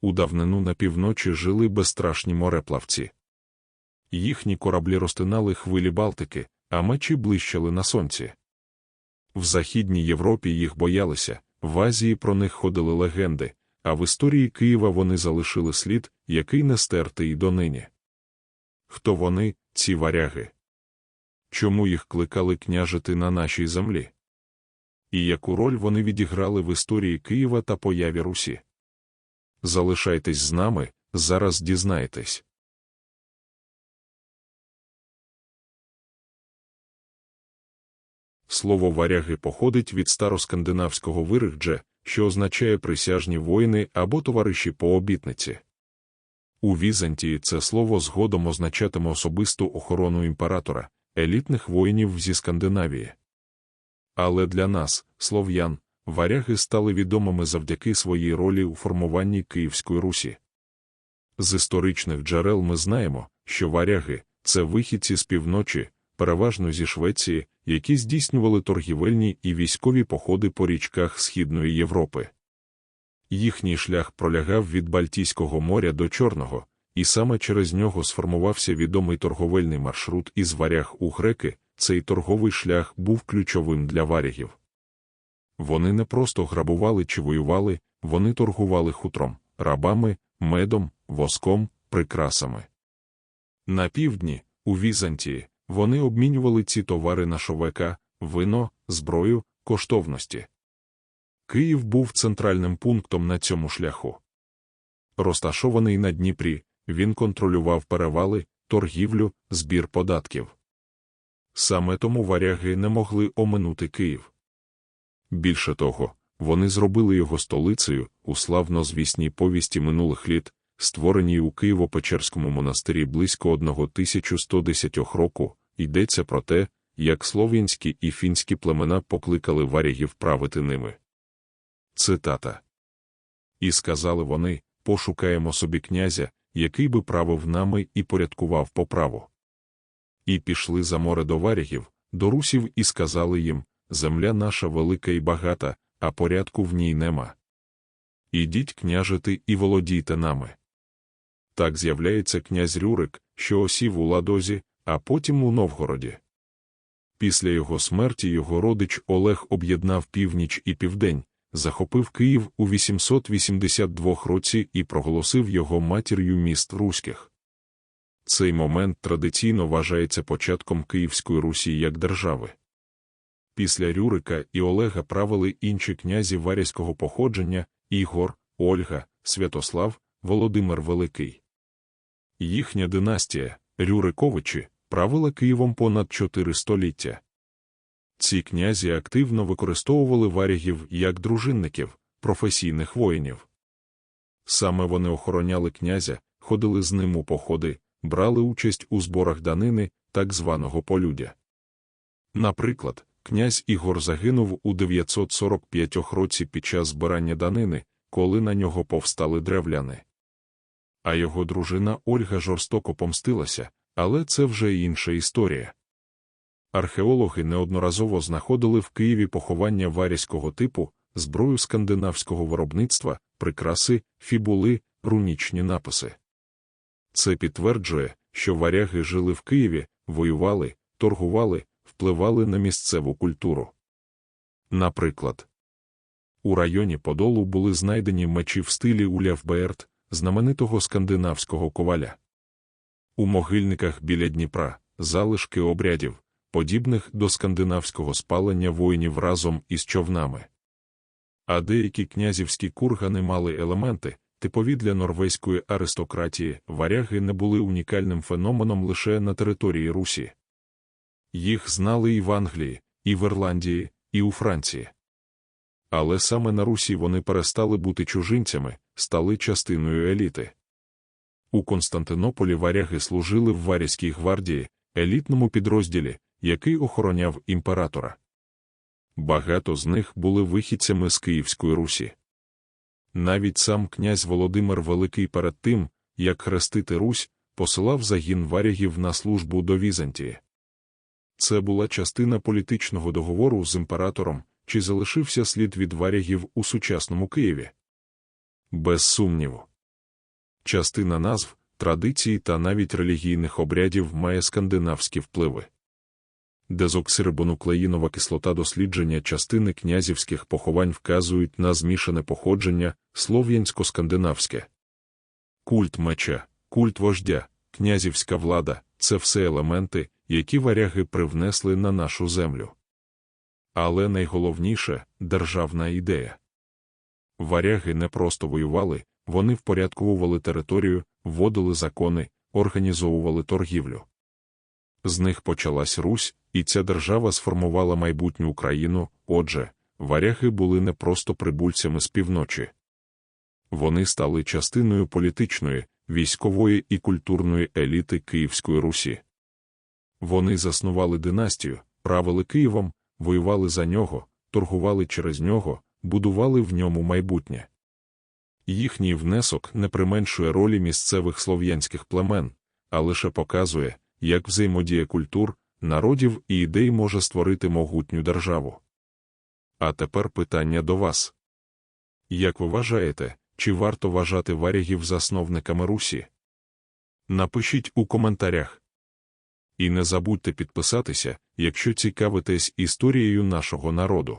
у давнину на півночі жили безстрашні мореплавці. Їхні кораблі розтинали хвилі Балтики, а мечі блищали на сонці. В Західній Європі їх боялися, в Азії про них ходили легенди, а в історії Києва вони залишили слід, який не стертий донині. Хто вони, ці варяги? Чому їх кликали княжити на нашій землі? І яку роль вони відіграли в історії Києва та появі Русі? Залишайтесь з нами, зараз дізнаєтесь. Слово варяги походить від староскандинавського виригдже, що означає присяжні воїни або товариші по обітниці. У Візантії це слово згодом означатиме особисту охорону імператора, елітних воїнів зі Скандинавії. Але для нас, слов'ян, варяги стали відомими завдяки своїй ролі у формуванні Київської Русі. З історичних джерел ми знаємо, що варяги це вихідці з півночі, переважно зі Швеції, які здійснювали торгівельні і військові походи по річках Східної Європи. Їхній шлях пролягав від Бальтійського моря до Чорного, і саме через нього сформувався відомий торговельний маршрут із варяг у греки, цей торговий шлях був ключовим для варягів. Вони не просто грабували чи воювали, вони торгували хутром, рабами, медом, воском, прикрасами. На півдні, у Візантії, вони обмінювали ці товари на шовека, вино, зброю, коштовності. Київ був центральним пунктом на цьому шляху. Розташований на Дніпрі, він контролював перевали, торгівлю, збір податків. Саме тому варяги не могли оминути Київ. Більше того, вони зробили його столицею у славнозвісній повісті минулих літ, створеній у Києво-Печерському монастирі близько 1110 року, йдеться про те, як слов'янські і фінські племена покликали варягів правити ними. Цитата. І сказали вони пошукаємо собі князя, який би правив нами і порядкував по праву. І пішли за море до варягів, до русів і сказали їм Земля наша велика і багата, а порядку в ній нема. Ідіть княжити і володійте нами. Так з'являється князь Рюрик, що осів у ладозі, а потім у Новгороді. Після його смерті його родич Олег об'єднав північ і південь, захопив Київ у 882 році і проголосив його матір'ю міст Руських. Цей момент традиційно вважається початком Київської Русі як держави. Після Рюрика і Олега правили інші князі варязького походження Ігор, Ольга, Святослав, Володимир Великий. Їхня династія, Рюриковичі, правила Києвом понад чотири століття. Ці князі активно використовували варягів як дружинників, професійних воїнів. Саме вони охороняли князя, ходили з ним у походи, брали участь у зборах данини, так званого полюдя. Наприклад, князь Ігор загинув у 945 році під час збирання данини, коли на нього повстали древляни. А його дружина Ольга жорстоко помстилася, але це вже інша історія. Археологи неодноразово знаходили в Києві поховання варязького типу, зброю скандинавського виробництва, прикраси, фібули, рунічні написи. Це підтверджує, що варяги жили в Києві, воювали, торгували, впливали на місцеву культуру. Наприклад, у районі Подолу були знайдені мечі в стилі Улявбеерт, знаменитого скандинавського коваля. У могильниках біля Дніпра залишки обрядів, подібних до скандинавського спалення воїнів разом із човнами. А деякі князівські кургани мали елементи, типові для норвезької аристократії, варяги не були унікальним феноменом лише на території Русі. Їх знали і в Англії, і в Ірландії, і у Франції. Але саме на Русі вони перестали бути чужинцями, стали частиною еліти. У Константинополі варяги служили в Варязькій гвардії, елітному підрозділі, який охороняв імператора. Багато з них були вихідцями з Київської Русі. Навіть сам князь Володимир Великий перед тим, як хрестити Русь, посилав загін варягів на службу до Візантії. Це була частина політичного договору з імператором, чи залишився слід від варягів у сучасному Києві. Без сумніву. Частина назв, традицій та навіть релігійних обрядів має скандинавські впливи. Дезоксирибонуклеїнова кислота дослідження частини князівських поховань вказують на змішане походження слов'янсько-скандинавське. Культ меча, культ вождя, князівська влада це все елементи, які варяги привнесли на нашу землю. Але найголовніше державна ідея. Варяги не просто воювали, вони впорядковували територію, вводили закони, організовували торгівлю. З них почалась Русь, і ця держава сформувала майбутню Україну. Отже, варяги були не просто прибульцями з півночі. Вони стали частиною політичної, військової і культурної еліти Київської Русі. Вони заснували династію, правили Києвом, воювали за нього, торгували через нього, будували в ньому майбутнє. Їхній внесок не применшує ролі місцевих слов'янських племен, а лише показує, як взаємодія культур, народів і ідей може створити могутню державу. А тепер питання до вас. Як ви вважаєте, чи варто вважати варягів засновниками Русі? Напишіть у коментарях. І не забудьте підписатися, якщо цікавитесь історією нашого народу.